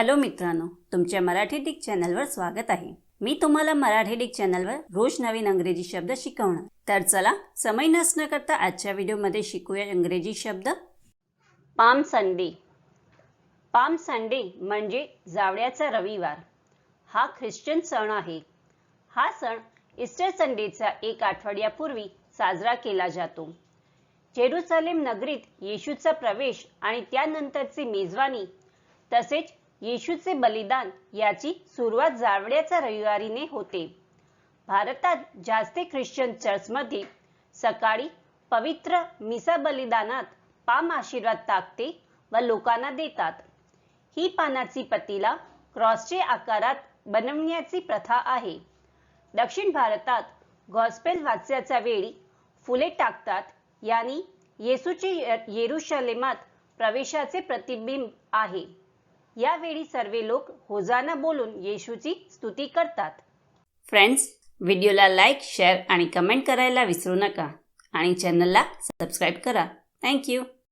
Hello मित्रांनो तुमच्या Marathi Dick चॅनलवर स्वागत आहे. मी तुम्हाला मराठी डिक चॅनलवर रोज नवीन इंग्रजी शब्द शिकवणार. तर चला समय नसणं करता आजच्या व्हिडिओमध्ये शिकूया इंग्रजी शब्द. Palm Sunday. पाम संडे म्हणजे जावळ्याचा रविवार. हा ख्रिश्चन सण आहे. हा सण इस्टर संडेचा एक आठवड्यापूर्वी साजरा केला जातो. जेरुसालेम नगरीत येशूचा प्रवेश आणि त्यानंतरची मेजवानी तसेच येशूचे बलिदान याची सुरुवात जावड्याच्या रविवारीने होते. भारतात जास्त ख्रिश्चन चर्चमध्ये सकाळी पवित्र मिसा बलिदानात पाम आशीर्वाद टाकते व लोकांना देतात. ही पानाची पतीला क्रॉसचे आकारात बनवण्याची प्रथा आहे. दक्षिण भारतात गॉस्पेल वाच्याच्या वेळी फुले टाकतात. यानी येसूचे येरुशलेमात प्रवेशाचे प्रतिबिंब आहे. यावेळी सर्व लोक होजाना बोलून येशूची स्तुती करतात. फ्रेंड्स व्हिडिओला लाईक शेअर आणि कमेंट करायला विसरू नका. आणि चॅनलला सबस्क्राईब करा. थँक्यू